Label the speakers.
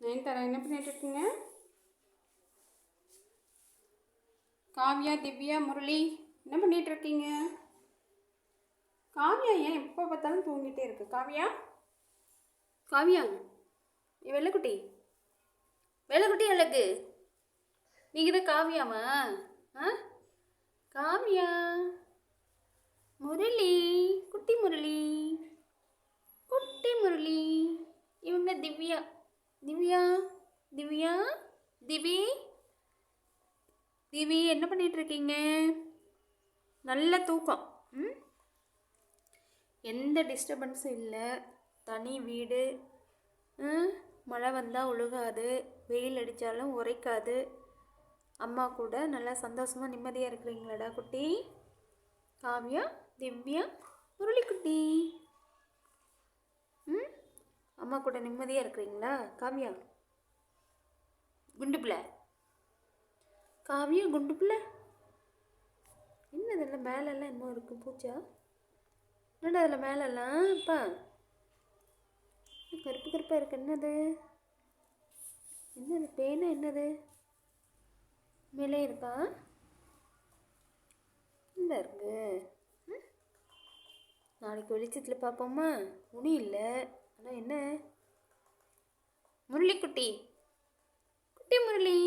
Speaker 1: நயன்தாரா என்ன பண்ணிட்டு இருக்கீங்க காவ்யா திவ்யா முரளி என்ன பண்ணிகிட்ருக்கீங்க இருக்கீங்க காவ்யா ஏன் எப்போ பார்த்தாலும் தூங்கிட்டே இருக்கு காவ்யா காவ்யா வெள்ளைக்குட்டி வெள்ளைக்குட்டி அழகு நீங்கள் தான் காவ்யாமா ஆ காவ்யா முரளி குட்டி முரளி குட்டி முரளி இவங்க திவ்யா திவ்யா திவ்யா திவி. திவி என்ன பண்ணிட்டு இருக்கீங்க நல்ல தூக்கம். ம்? எந்த டிஸ்டர்பன்ஸும் இல்லை. தனி வீடு. மழை வந்தால் ஒழுகாது வெயில் அடித்தாலும் உரைக்காது. அம்மா கூட நல்லா சந்தோஷமாக நிம்மதியாக இருக்கிறீங்களாடா குட்டி. காவ்யா திவ்யா முரளிக்குட்டி. அம்மா கூட நிம்மதியாக இருக்கிறீங்களா? காவ்யா? குண்டு பிள்ளை. காவ்யா குண்டு பிள்ளை? என்ன இதில் மேலெல்லாம் இன்னும் இருக்கு பூச்சா? என்னடா அதில் மேலெல்லாம்? அப்பா. கருப்பு கருப்பாக இருக்கு என்னது? என்னது பேனா என்னது? மேலே இருக்கா? இந்த இருக்கு. நாளைக்கு வெளிச்சத்தில் பார்ப்போமா? முடி இல்லை. ஆனால் என்ன? முரளிக்குட்டி. குட்டி முரளி.